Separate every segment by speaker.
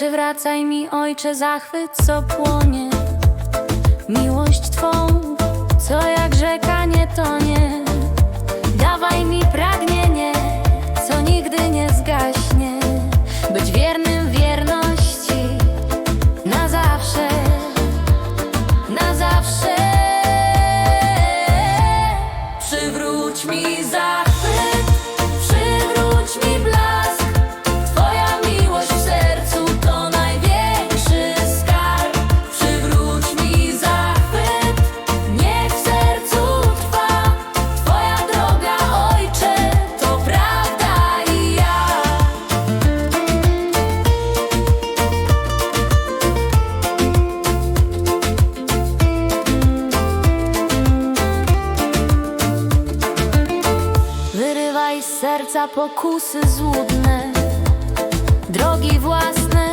Speaker 1: przywracaj mi, ojcze, zachwyt, co płonie. Miłość Twą, co jak rzeka nie tonie. Dawaj mi pragnienie, co nigdy nie zgaśnie. Być wiernym wierności na zawsze, na zawsze. Przywróć mi zachwyt, serca pokusy złudne, drogi własne,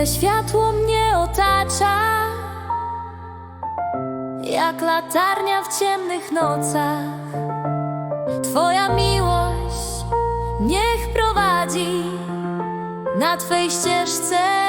Speaker 1: Twe światło mnie otacza, jak latarnia w ciemnych nocach. Twoja miłość niech prowadzi na Twej ścieżce